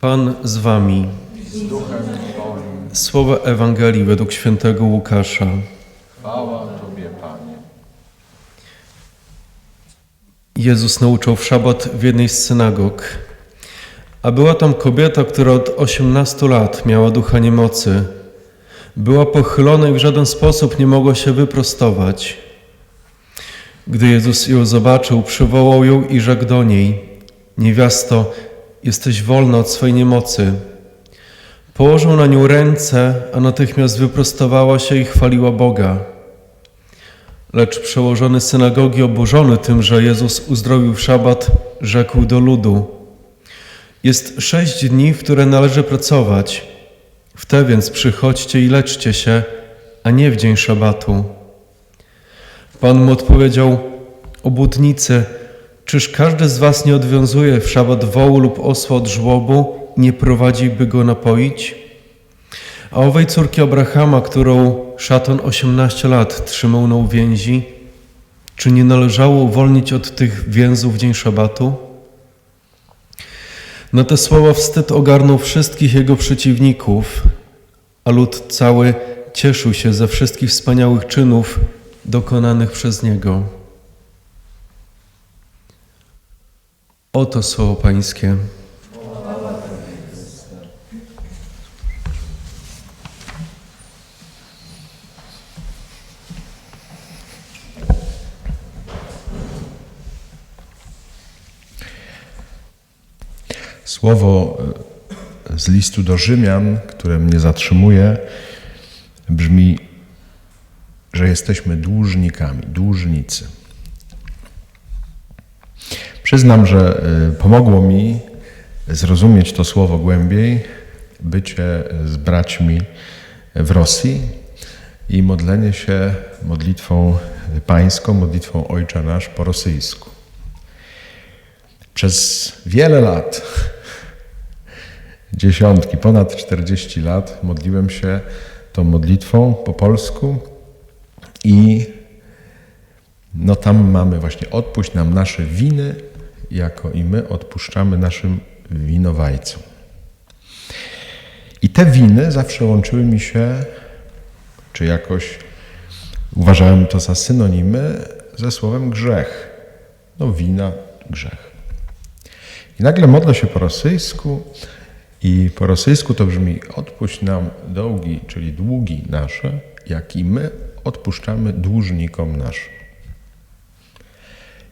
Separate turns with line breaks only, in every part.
Pan z wami. Słowa Ewangelii według świętego Łukasza.
Chwała Tobie, Panie.
Jezus nauczał w szabat w jednej z synagog. A była tam kobieta, która od 18 lat miała ducha niemocy. Była pochylona i w żaden sposób nie mogła się wyprostować. Gdy Jezus ją zobaczył, przywołał ją i rzekł do niej: Niewiasto, jesteś wolna od swojej niemocy. Położył na nią ręce, a natychmiast wyprostowała się i chwaliła Boga. Lecz przełożony synagogi, oburzony tym, że Jezus uzdrowił w szabat, rzekł do ludu: Jest sześć dni, w które należy pracować. W te więc przychodźcie i leczcie się, a nie w dzień szabatu. Pan mu odpowiedział: Obłudnicy, czyż każdy z was nie odwiązuje w szabat wołu lub osła od żłobu nie prowadzi, by go napoić? A owej córki Abrahama, którą szatan 18 lat trzymał na uwięzi, czy nie należało uwolnić od tych więzów dzień szabatu? Na te słowa wstyd ogarnął wszystkich jego przeciwników, a lud cały cieszył się ze wszystkich wspaniałych czynów dokonanych przez niego. Oto słowo Pańskie.
Słowo e, z listu do Rzymian, które mnie zatrzymuje, brzmi, że jesteśmy dłużnikami, dłużnicy. Przyznam, że e, pomogło mi zrozumieć to słowo głębiej, bycie z braćmi w Rosji i modlenie się modlitwą pańską, modlitwą Ojcze Nasz po rosyjsku. Przez wiele lat, dziesiątki, ponad 40 lat modliłem się tą modlitwą po polsku i no tam mamy właśnie odpuść nam nasze winy, jako i my odpuszczamy naszym winowajcom. I te winy zawsze łączyły mi się, czy jakoś uważałem to za synonimy ze słowem grzech. No wina, grzech. I nagle modlę się po rosyjsku i po rosyjsku to brzmi odpuść nam długi, czyli długi nasze, jak i my odpuszczamy dłużnikom naszym.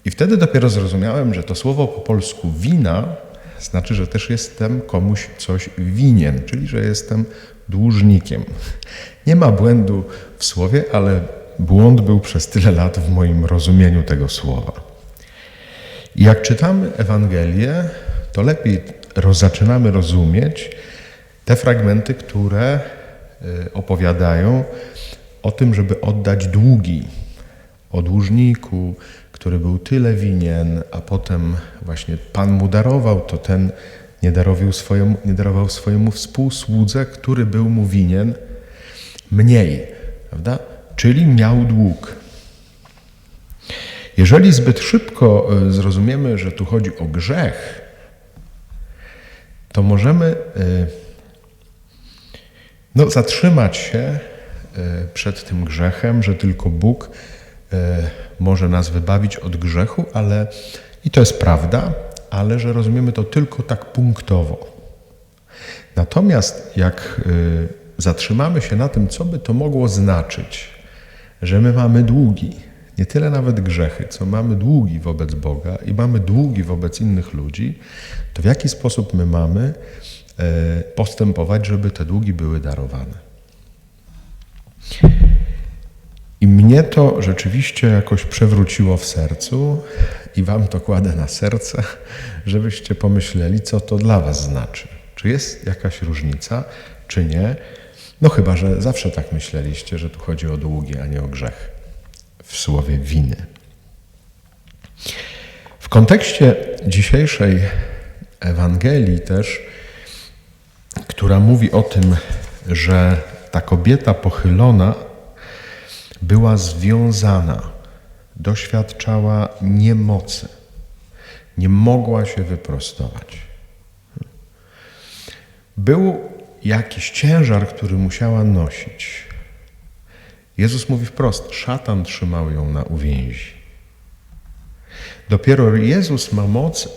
I wtedy dopiero zrozumiałem, że to słowo po polsku wina znaczy, że też jestem komuś coś winien, czyli że jestem dłużnikiem. Nie ma błędu w słowie, ale błąd był przez tyle lat w moim rozumieniu tego słowa. Jak czytamy Ewangelię, to lepiej zaczynamy rozumieć te fragmenty, które y, opowiadają o tym, żeby oddać długi, o dłużniku, który był tyle winien, a potem właśnie Pan mu darował, to ten nie darował swojemu, nie darował swojemu współsłudze, który był mu winien mniej, prawda? Czyli miał dług. Jeżeli zbyt szybko y, zrozumiemy, że tu chodzi o grzech, to możemy y, no, zatrzymać się y, przed tym grzechem, że tylko Bóg może nas wybawić od grzechu, ale i to jest prawda, ale że rozumiemy to tylko tak punktowo. Natomiast jak zatrzymamy się na tym, co by to mogło znaczyć, że my mamy długi, nie tyle nawet grzechy, co mamy długi wobec Boga i mamy długi wobec innych ludzi, to w jaki sposób my mamy e, postępować, żeby te długi były darowane. I mnie to rzeczywiście jakoś przewróciło w sercu i Wam to kładę na serce, żebyście pomyśleli, co to dla Was znaczy. Czy jest jakaś różnica, czy nie? No chyba, że zawsze tak myśleliście, że tu chodzi o długi, a nie o grzech w słowie winy. W kontekście dzisiejszej Ewangelii też, która mówi o tym, że ta kobieta pochylona była związana, doświadczała niemocy, nie mogła się wyprostować. Był jakiś ciężar, który musiała nosić. Jezus mówi wprost: szatan trzymał ją na uwięzi. Dopiero Jezus ma moc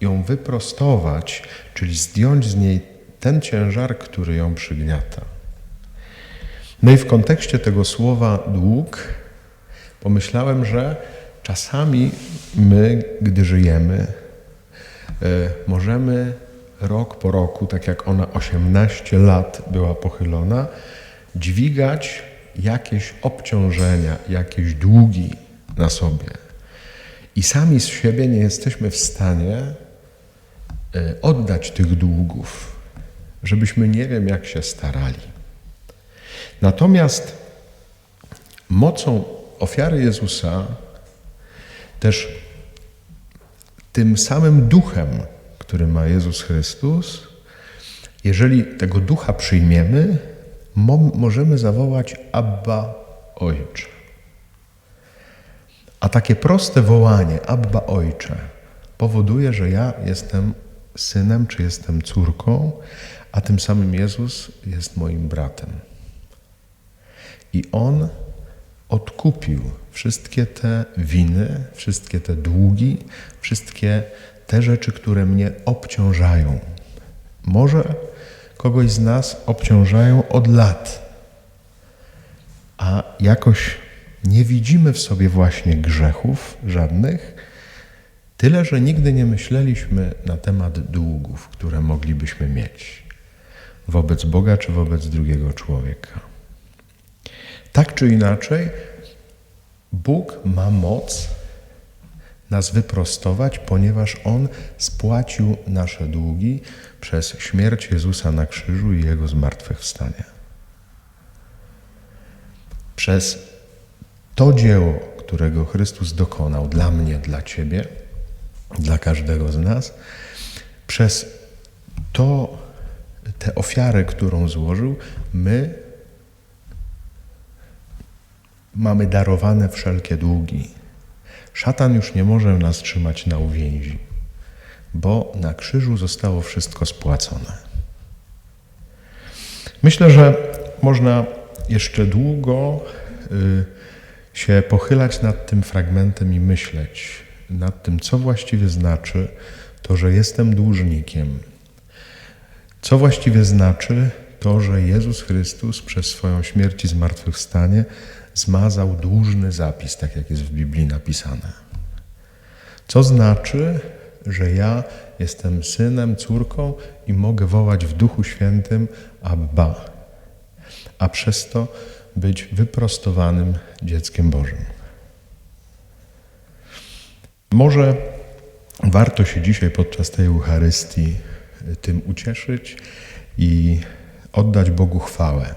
ją wyprostować, czyli zdjąć z niej ten ciężar, który ją przygniata. No i w kontekście tego słowa dług pomyślałem, że czasami my, gdy żyjemy, e, możemy rok po roku, tak jak ona 18 lat była pochylona, dźwigać jakieś obciążenia, jakieś długi na sobie. I sami z siebie nie jesteśmy w stanie e, oddać tych długów, żebyśmy nie wiem jak się starali. Natomiast mocą ofiary Jezusa, też tym samym duchem, który ma Jezus Chrystus, jeżeli tego ducha przyjmiemy, mo- możemy zawołać Abba Ojcze. A takie proste wołanie Abba Ojcze powoduje, że ja jestem synem czy jestem córką, a tym samym Jezus jest moim bratem. I On odkupił wszystkie te winy, wszystkie te długi, wszystkie te rzeczy, które mnie obciążają. Może kogoś z nas obciążają od lat, a jakoś nie widzimy w sobie właśnie grzechów żadnych, tyle że nigdy nie myśleliśmy na temat długów, które moglibyśmy mieć wobec Boga czy wobec drugiego człowieka. Tak czy inaczej, Bóg ma moc nas wyprostować, ponieważ On spłacił nasze długi przez śmierć Jezusa na krzyżu i Jego zmartwychwstanie. Przez to dzieło, którego Chrystus dokonał dla mnie, dla Ciebie, dla każdego z nas, przez to, tę ofiarę, którą złożył, my mamy darowane wszelkie długi. Szatan już nie może nas trzymać na uwięzi, bo na krzyżu zostało wszystko spłacone. Myślę, że można jeszcze długo y, się pochylać nad tym fragmentem i myśleć nad tym, co właściwie znaczy to, że jestem dłużnikiem. Co właściwie znaczy to, że Jezus Chrystus przez swoją śmierć i zmartwychwstanie zmazał dłużny zapis, tak jak jest w Biblii napisane. Co znaczy, że ja jestem synem, córką i mogę wołać w Duchu Świętym Abba, a przez to być wyprostowanym dzieckiem Bożym. Może warto się dzisiaj podczas tej Eucharystii tym ucieszyć i oddać Bogu chwałę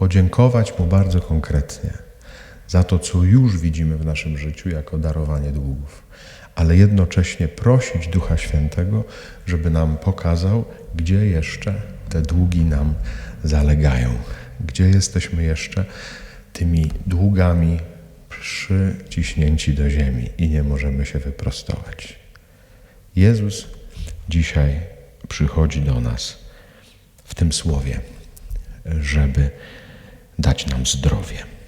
podziękować Mu bardzo konkretnie za to, co już widzimy w naszym życiu jako darowanie długów, ale jednocześnie prosić Ducha Świętego, żeby nam pokazał, gdzie jeszcze te długi nam zalegają, gdzie jesteśmy jeszcze tymi długami przyciśnięci do ziemi i nie możemy się wyprostować. Jezus dzisiaj przychodzi do nas w tym słowie, żeby dać nam zdrowie.